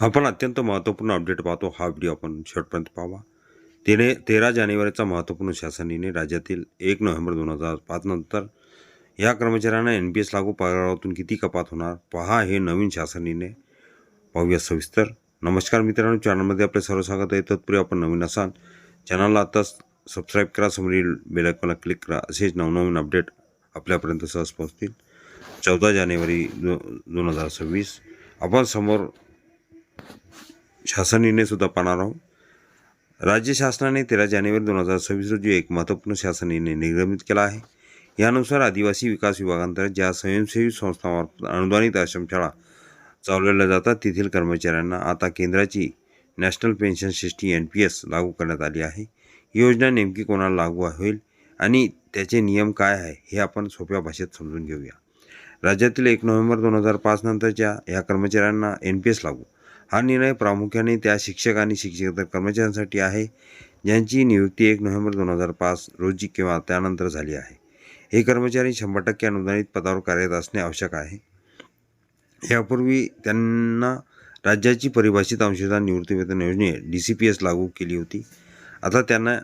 आपण अत्यंत महत्त्वपूर्ण अपडेट पाहतो हा व्हिडिओ आपण शेवटपर्यंत पाहावा. तेने तेरा जानेवारीचा महत्त्वपूर्ण शासन निर्णय राज्यातील एक नोव्हेंबर दोन हजार पाचनंतर या कर्मचाऱ्यांना एन पी एस लागू पगारातून किती कपात होणार? पहा हे नवीन शासन निर्णय. पाहूया सविस्तर. नमस्कार मित्रांनो चॅनलमध्ये आपले सर्व स्वागत आहे. तत्पूर्वी आपण नवीन असाल चॅनलला आताच सबस्क्राईब करा समोरील बेलायकॉनला क्लिक करा असेच नवनवीन अपडेट आपल्यापर्यंत सहज पोहोचतील. चौदा जानेवारी दो दोन हजार सव्वीस. आपण समोर शासन निर्णय सुद्धा पाहणार आहोत. राज्य शासनाने तेरा जानेवारी दोन हजार सव्वीस रोजी एक महत्त्वपूर्ण शासन निर्णय निर्गमित केला आहे. यानुसार आदिवासी विकास विभागांतर्गत ज्या स्वयंसेवी संस्थांमार्फत अनुदानित आश्रमशाळा चालवल्या जातात तेथील कर्मचाऱ्यांना आता केंद्राची national pension system N P S लागू करण्यात आली आहे. ही योजना नेमकी कोणाला लागू होईल आणि त्याचे नियम काय आहे हे आपण सोप्या भाषेत समजून घेऊया. राज्यातील एक नोव्हेंबर दोन हजार पाच नंतरच्या या कर्मचाऱ्यांना एन पी एस लागू हा निर्णय प्रामुख्याने त्या शिक्षक आणि शिक्षकेतर कर्मचाऱ्यांसाठी आहे ज्यांची नियुक्ती एक नोव्हेंबर दोन हजार पाच रोजी किंवा त्यानंतर झाली आहे. हे कर्मचारी शंभर टक्के अनुदानित पदावर कार्यरत असणे आवश्यक आहे. यापूर्वी त्यांना राज्याची परिभाषित अंशदान निवृत्तीवेतन योजने डी सी पी एस लागू केली होती. आता त्यांना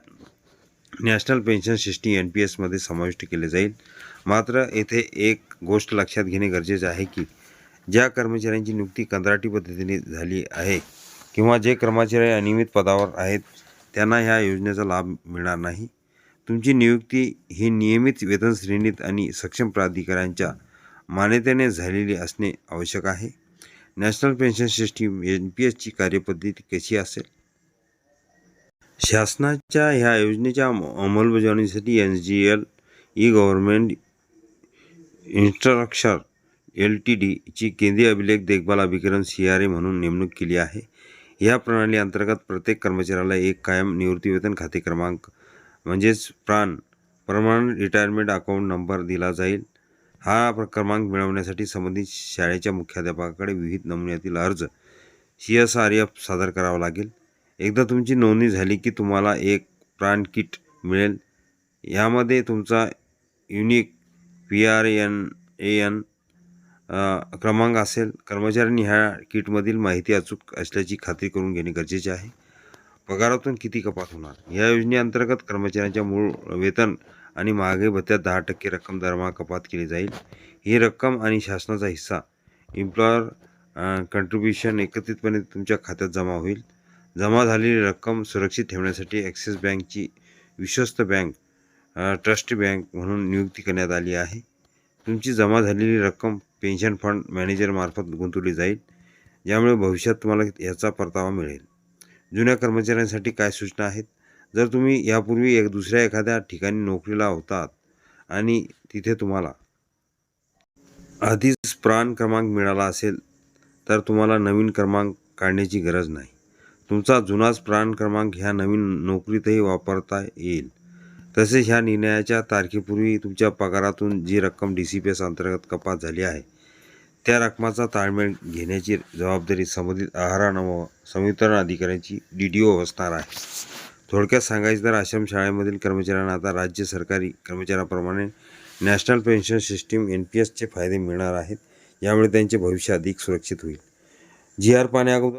national pension system N P एसमध्ये समाविष्ट केले जाईल. मात्र येथे एक गोष्ट लक्षात घेणे गरजेचे आहे की ज्या कर्मचाऱ्यांची नियुक्ती कंत्राटी पद्धतीने झाली आहे किंवा जे कर्मचारी अनियमित पदावर आहेत त्यांना ह्या योजनेचा लाभ मिळणार नाही. तुमची नियुक्ती ही नियमित वेतन श्रेणीत आणि सक्षम प्राधिकाऱ्यांच्या मान्यतेने झालेली असणे आवश्यक आहे. National pension system N P एसची कार्यपद्धती कशी असेल? शासनाच्या ह्या योजनेच्या अंमलबजावणीसाठी N G L E government infrastructure L T डीची केंद्रीय अभिलेख देखभाल अभिकरण सी आर ए म्हणून नेमणूक केली आहे. या प्रणाली अंतर्गत प्रत्येक कर्मचाऱ्याला एक कायम निवृत्तीवेतन खाते क्रमांक म्हणजेच प्राण परमनंट रिटायरमेंट अकाउंट नंबर दिला जाईल. हा प्र- क्रमांक मिळवण्यासाठी संबंधित शाळेच्या मुख्याध्यापकाकडे विविध नमुन्यातील अर्ज सी एस आर एफ सादर करावा लागेल. एकदा तुमची नोंदणी झाली की तुम्हाला एक प्राण किट मिळेल. यामध्ये तुमचा unique P R N A N क्रमांक असेल कर्मचाऱ्यांनी ह्या किटमधील माहिती अचूक असल्याची खात्री करून घेणे गरजेचे आहे. पगारातून किती कपात होणार? या योजनेअंतर्गत कर्मचाऱ्यांच्या मूळ वेतन आणि महागाई भत्त्यात दहा टक्के रक्कम दरमहा कपात केली जाईल. ही रक्कम आणि शासनाचा हिस्सा एम्प्लॉयर कंट्रीब्युशन एकत्रितपणे तुमच्या खात्यात जमा होईल. जमा झालेली रक्कम सुरक्षित ठेवण्यासाठी ॲक्सिस बँकची विश्वस्त बँक ट्रस्ट बँक म्हणून नियुक्ती करण्यात आली आहे. तुमची जमा झालेली रक्कम पेन्शन फंड मॅनेजरमार्फत गुंतवली जाईल. ज्यामुळे भविष्यात तुम्हाला याचा परतावा मिळेल. जुन्या कर्मचाऱ्यांसाठी काय सूचना आहेत? जर तुम्ही यापूर्वी एक दुसऱ्या एखाद्या ठिकाणी नोकरीला होतात आणि तिथे तुम्हाला आधीच प्राण क्रमांक मिळाला असेल तर तुम्हाला नवीन क्रमांक काढण्याची गरज नाही. तुमचा जुनाच प्राण क्रमांक ह्या नवीन नोकरीतही वापरता येईल. तसेच ह्या निर्णयाच्या तारखेपूर्वी तुमच्या पगारातून जी रक्कम डी सी पी एस अंतर्गत कपात झाली आहे त्या रकमाचा ताळमेळ घेण्याची जबाबदारी संबंधित आहारानं व संवितरण अधिकाऱ्यांची डी डी ओ असणार आहे. थोडक्यात सांगायचं तर आश्रमशाळेमधील कर्मचाऱ्यांना आता राज्य सरकारी कर्मचाऱ्याप्रमाणे national pension system N P एसचे फायदे मिळणार आहेत. यामुळे त्यांचे भविष्य अधिक सुरक्षित होईल. जी आर पाण्या अगोदर